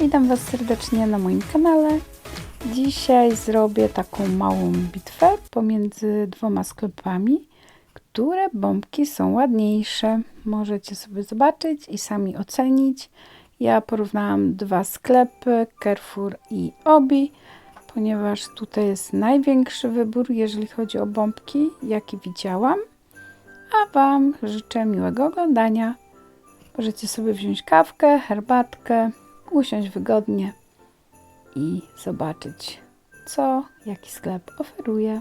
Witam Was serdecznie na moim kanale. Dzisiaj zrobię taką małą bitwę pomiędzy dwoma sklepami, które bombki są ładniejsze. Możecie sobie zobaczyć i sami ocenić. Ja porównałam dwa sklepy, Carrefour i Obi, ponieważ tutaj jest największy wybór, jeżeli chodzi o bombki, jaki widziałam. A Wam życzę miłego oglądania. Możecie sobie wziąć kawkę, herbatkę, usiąść wygodnie i zobaczyć, co jaki sklep oferuje.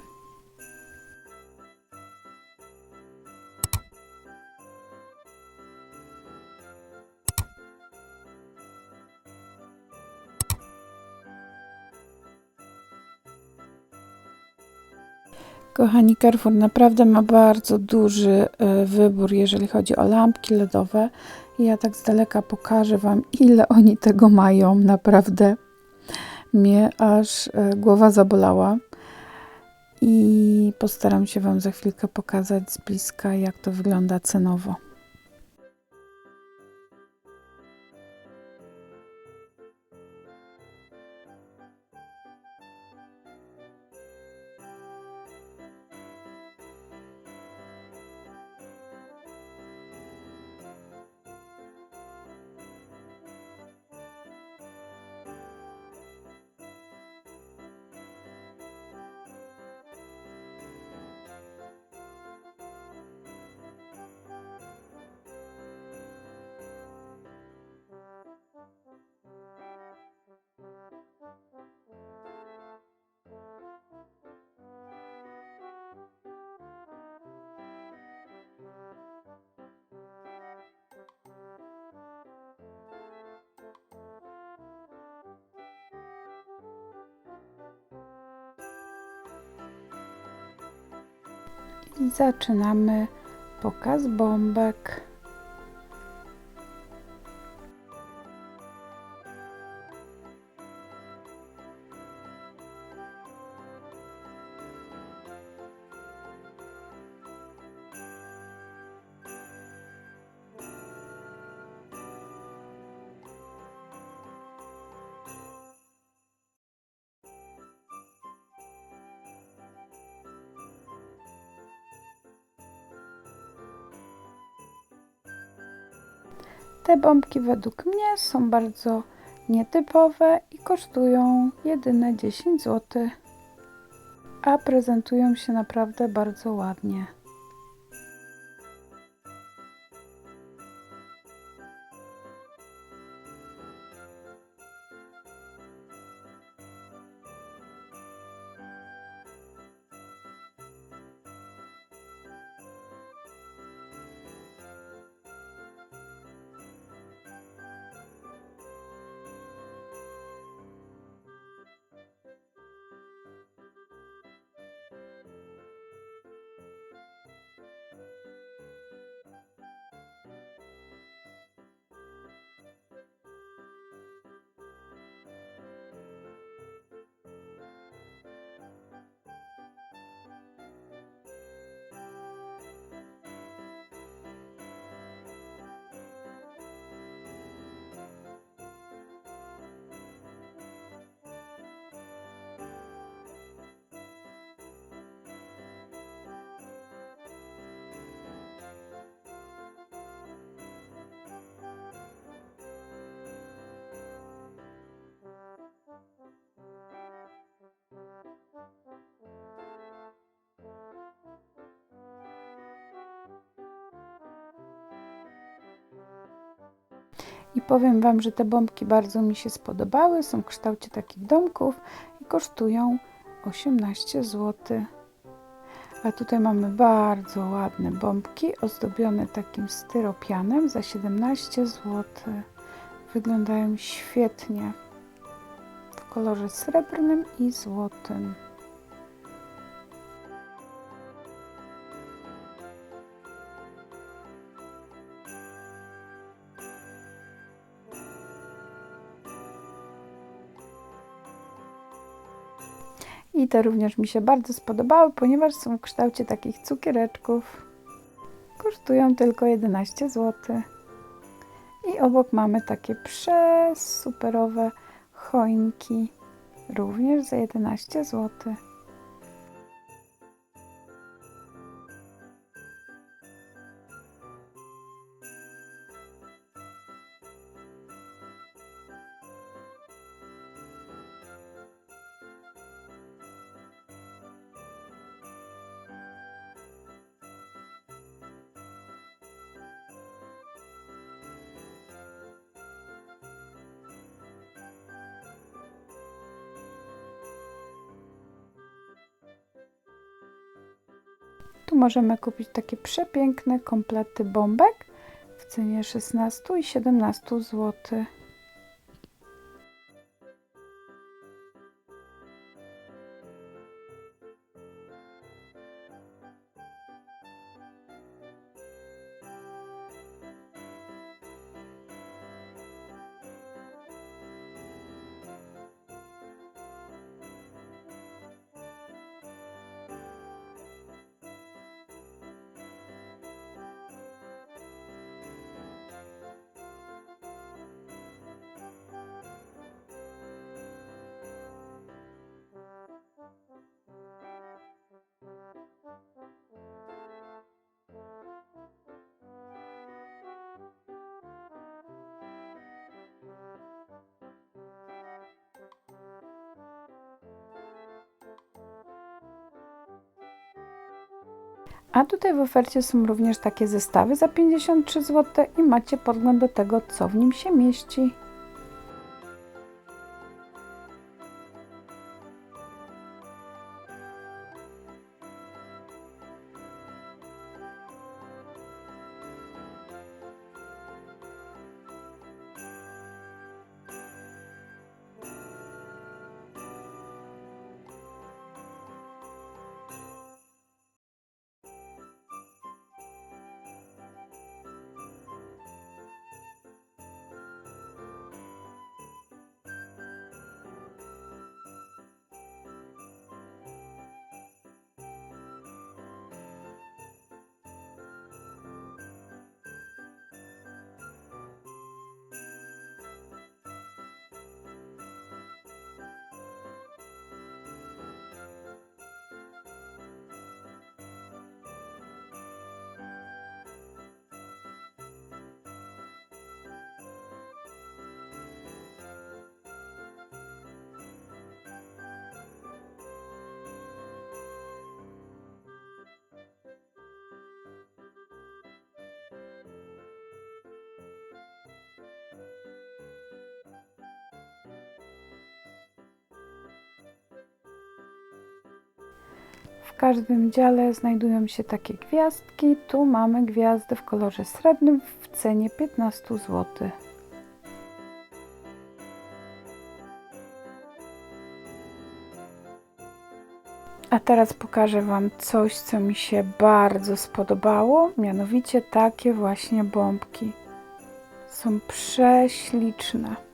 Kochani, Carrefour naprawdę ma bardzo duży e, wybór, jeżeli chodzi o lampki LEDowe. Ja tak z daleka pokażę Wam, ile oni tego mają. Naprawdę mnie aż e, głowa zabolała. I postaram się Wam za chwilkę pokazać z bliska, jak to wygląda cenowo. I zaczynamy pokaz bombek. Te bombki według mnie są bardzo nietypowe i kosztują jedyne 10 zł, a prezentują się naprawdę bardzo ładnie. I powiem Wam, że te bombki bardzo mi się spodobały. Są w kształcie takich domków i kosztują 18 zł. A tutaj mamy bardzo ładne bombki ozdobione takim styropianem za 17 zł. Wyglądają świetnie w kolorze srebrnym i złotym. I te również mi się bardzo spodobały, ponieważ są w kształcie takich cukiereczków. Kosztują tylko 11 zł. I obok mamy takie przesuperowe choinki, również za 11 zł. Możemy kupić takie przepiękne komplety bombek w cenie 16 i 17 zł. A tutaj w ofercie są również takie zestawy za 53 zł i macie podgląd do tego, co w nim się mieści. Każdym dziale znajdują się takie gwiazdki. Tu mamy gwiazdy w kolorze srebrnym w cenie 15 zł. A teraz pokażę Wam coś, co mi się bardzo spodobało, mianowicie takie właśnie bombki. Są prześliczne.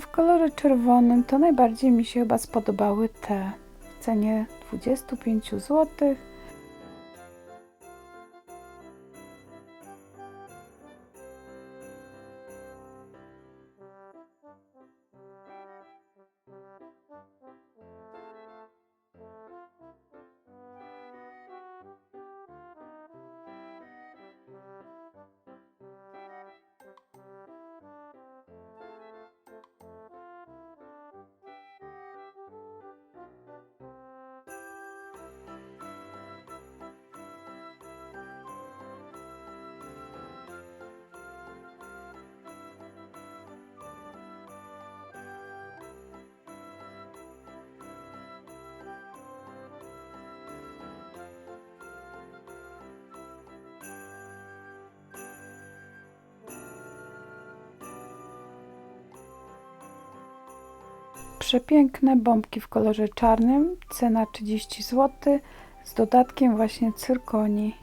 W kolorze czerwonym to najbardziej mi się chyba spodobały te w cenie 25 zł. Przepiękne bombki w kolorze czarnym, cena 30 zł z dodatkiem właśnie cyrkonii.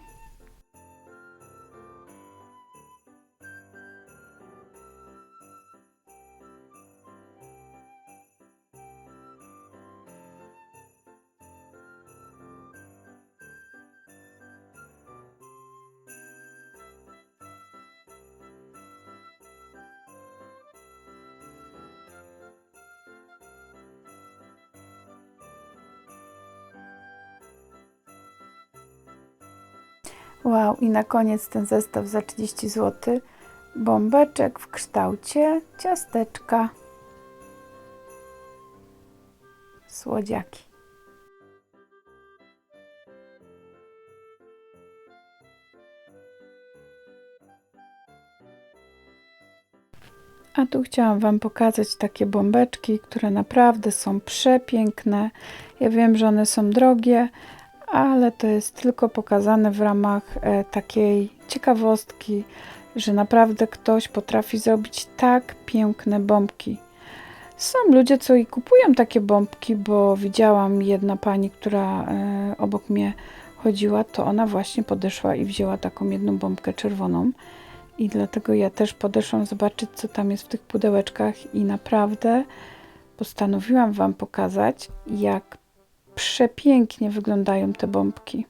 I na koniec ten zestaw za 30 zł. Bombeczek w kształcie ciasteczka. Słodziaki. A tu chciałam Wam pokazać takie bombeczki, które naprawdę są przepiękne. Ja wiem, że one są drogie, ale to jest tylko pokazane w ramach e, takiej ciekawostki, że naprawdę ktoś potrafi zrobić tak piękne bombki. Są ludzie, co i kupują takie bombki, bo widziałam jedna pani, która e, obok mnie chodziła, to ona właśnie podeszła i wzięła taką jedną bombkę czerwoną. I dlatego ja też podeszłam zobaczyć, co tam jest w tych pudełeczkach, i naprawdę postanowiłam Wam pokazać, jak przepięknie wyglądają te bombki.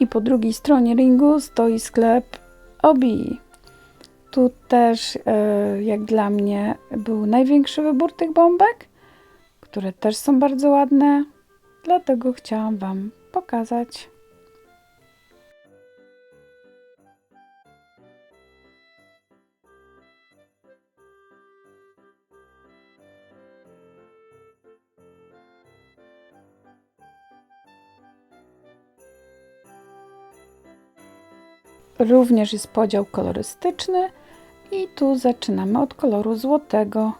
I po drugiej stronie ringu stoi sklep Obi. Tu też, e, jak dla mnie, był największy wybór tych bombek, które też są bardzo ładne. Dlatego chciałam Wam pokazać. Również jest podział kolorystyczny i tu zaczynamy od koloru złotego.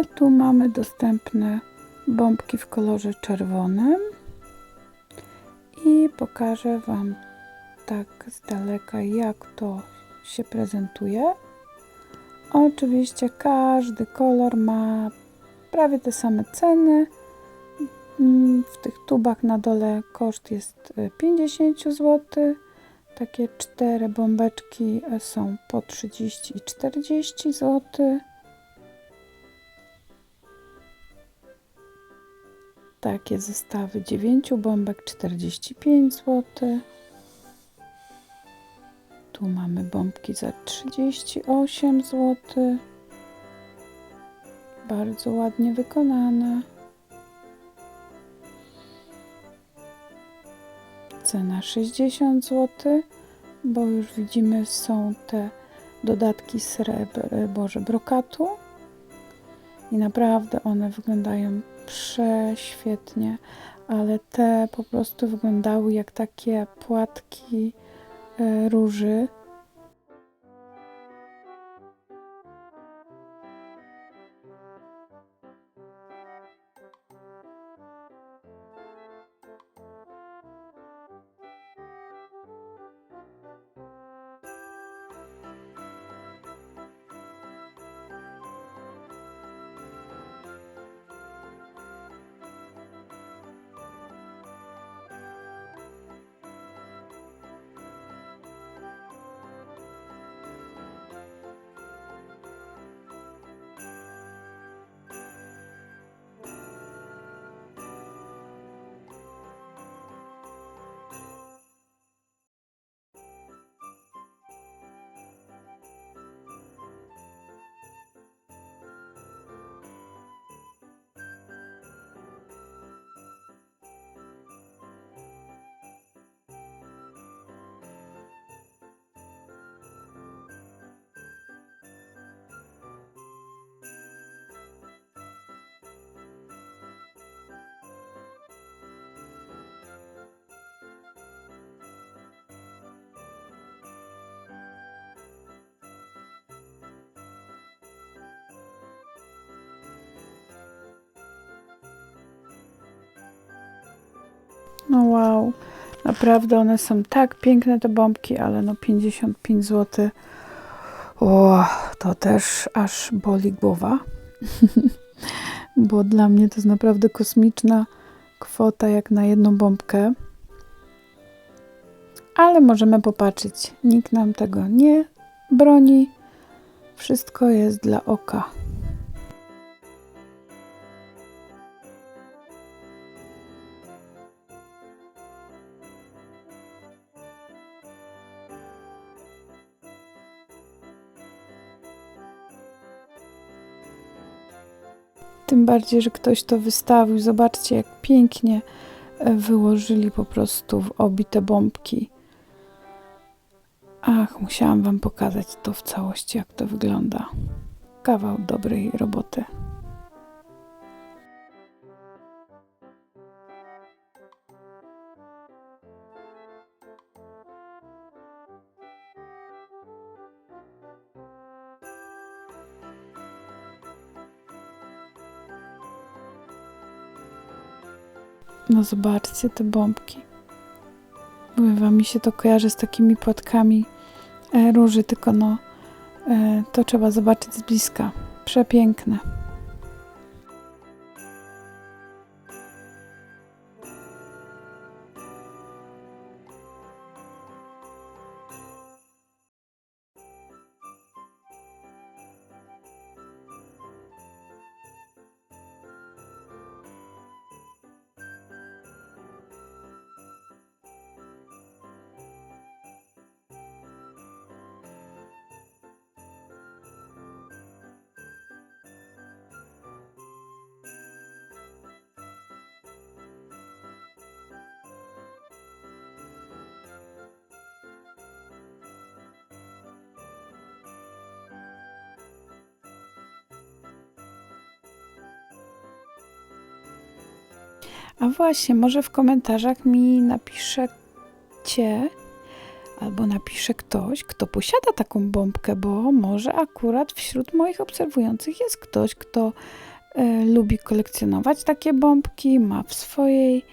A tu mamy dostępne bombki w kolorze czerwonym. I pokażę Wam tak z daleka, jak to się prezentuje. Oczywiście każdy kolor ma prawie te same ceny. Mm, W tych tubach na dole koszt jest y, 50 zł. Takie cztery bombeczki y, są po 30 i 40 zł. Takie zestawy 9 bombek 45 zł. Tu mamy bombki za 38 zł. Bardzo ładnie wykonane. Cena 60 zł, bo już widzimy są te dodatki srebr, boże, brokatu. I naprawdę one wyglądają prześwietnie, ale te po prostu wyglądały jak takie płatki e, róży. No wow, naprawdę one są tak piękne te bombki, ale no 55 zł. O, to też aż boli głowa. Bo dla mnie to jest naprawdę kosmiczna kwota jak na jedną bombkę. Ale możemy popatrzeć. Nikt nam tego nie broni. Wszystko jest dla oka. Tym bardziej, że ktoś to wystawił. Zobaczcie, jak pięknie e, wyłożyli po prostu w obite bombki. Ach, musiałam Wam pokazać to w całości, jak to wygląda. Kawał dobrej roboty. No zobaczcie te bombki. Mówię mi się to kojarzy z takimi płatkami e, róży, tylko no e, to trzeba zobaczyć z bliska. Przepiękne. A właśnie, może w komentarzach mi napiszecie, albo napisze ktoś, kto posiada taką bombkę, bo może akurat wśród moich obserwujących jest ktoś, kto e, lubi kolekcjonować takie bombki, ma w swojej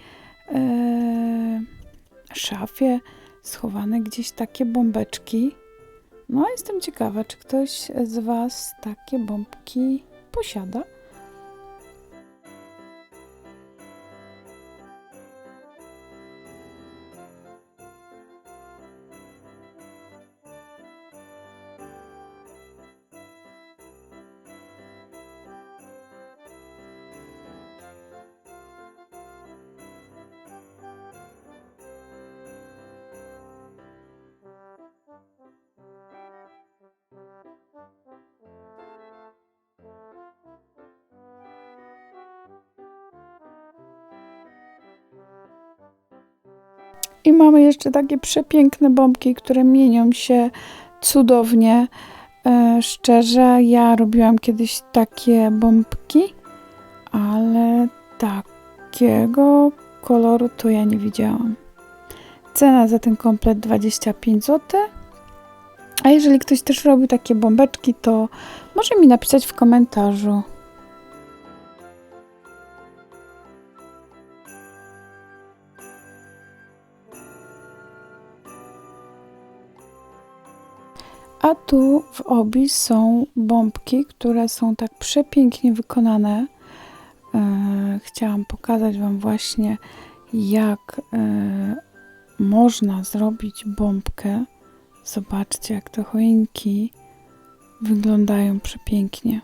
e, szafie schowane gdzieś takie bombeczki. No, jestem ciekawa, czy ktoś z Was takie bombki posiada. I mamy jeszcze takie przepiękne bombki, które mienią się cudownie. E, szczerze, ja robiłam kiedyś takie bombki, ale takiego koloru to ja nie widziałam. Cena za ten komplet 25 zł. A jeżeli ktoś też robi takie bombeczki, to może mi napisać w komentarzu. A tu w obi są bombki, które są tak przepięknie wykonane. E, chciałam pokazać Wam właśnie, jak e, można zrobić bombkę. Zobaczcie, jak te choinki wyglądają przepięknie.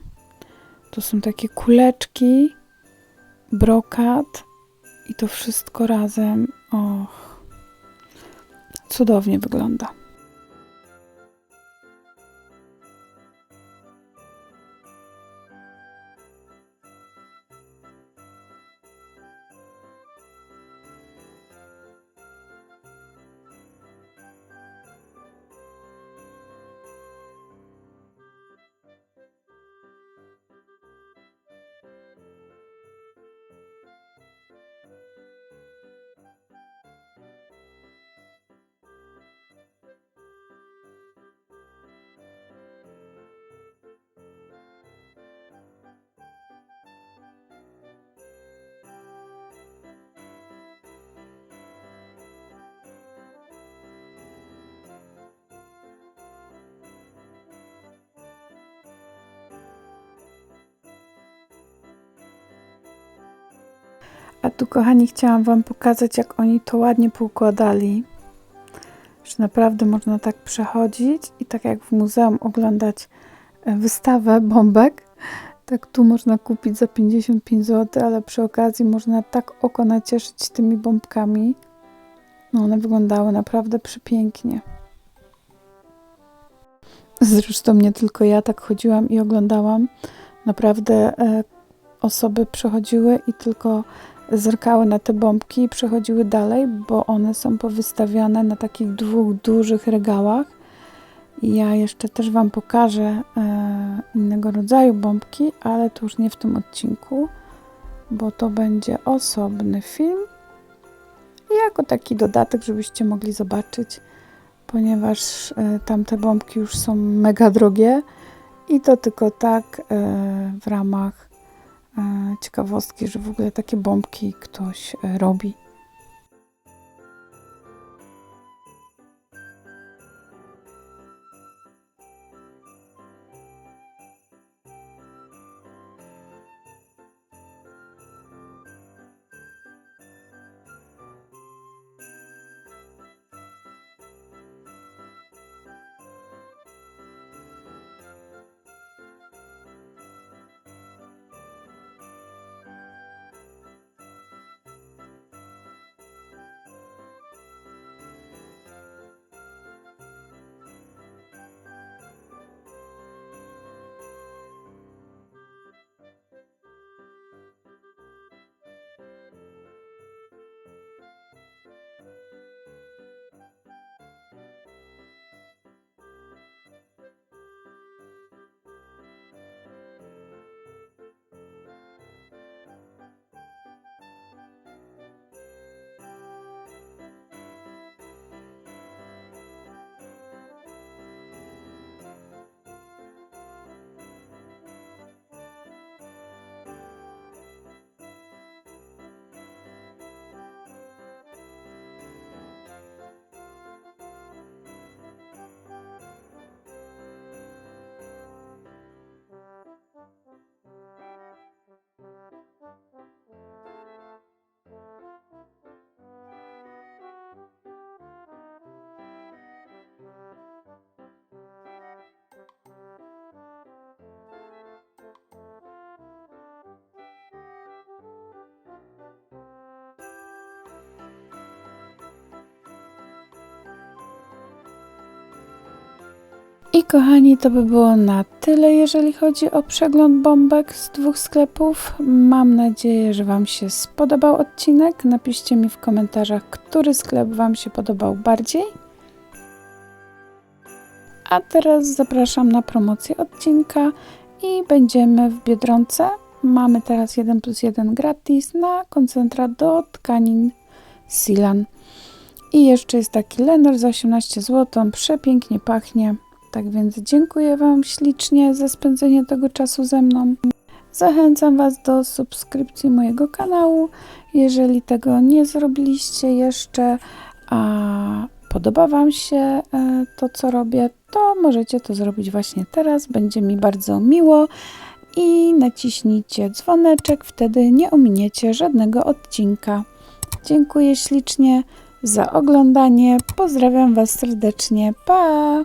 To są takie kuleczki, brokat i to wszystko razem. Och, cudownie wygląda. A tu, kochani, chciałam Wam pokazać, jak oni to ładnie poukładali. Że naprawdę można tak przechodzić i tak jak w muzeum oglądać e, wystawę bombek, tak tu można kupić za 55 zł, ale przy okazji można tak oko nacieszyć tymi bombkami. No one wyglądały naprawdę przepięknie. Zresztą nie tylko ja tak chodziłam i oglądałam. Naprawdę e, osoby przechodziły i tylko zerkały na te bombki i przechodziły dalej, bo one są powystawiane na takich dwóch dużych regałach. Ja jeszcze też Wam pokażę e, innego rodzaju bombki, ale to już nie w tym odcinku, bo to będzie osobny film. I jako taki dodatek, żebyście mogli zobaczyć, ponieważ e, tamte bombki już są mega drogie i to tylko tak e, w ramach ciekawostki, że w ogóle takie bombki ktoś e, robi. I kochani, to by było na tyle, jeżeli chodzi o przegląd bombek z dwóch sklepów. Mam nadzieję, że Wam się spodobał odcinek. Napiszcie mi w komentarzach, który sklep Wam się podobał bardziej. A teraz zapraszam na promocję odcinka i będziemy w Biedronce. Mamy teraz 1 plus 1 gratis na koncentrat do tkanin Silan. I jeszcze jest taki lener za 18 zł, przepięknie pachnie. Tak więc dziękuję Wam ślicznie za spędzenie tego czasu ze mną. Zachęcam Was do subskrypcji mojego kanału, jeżeli tego nie zrobiliście jeszcze, a podoba Wam się e, to, co robię, to możecie to zrobić właśnie teraz. Będzie mi bardzo miło i naciśnijcie dzwoneczek, wtedy nie ominiecie żadnego odcinka. Dziękuję ślicznie za oglądanie. Pozdrawiam Was serdecznie. Pa!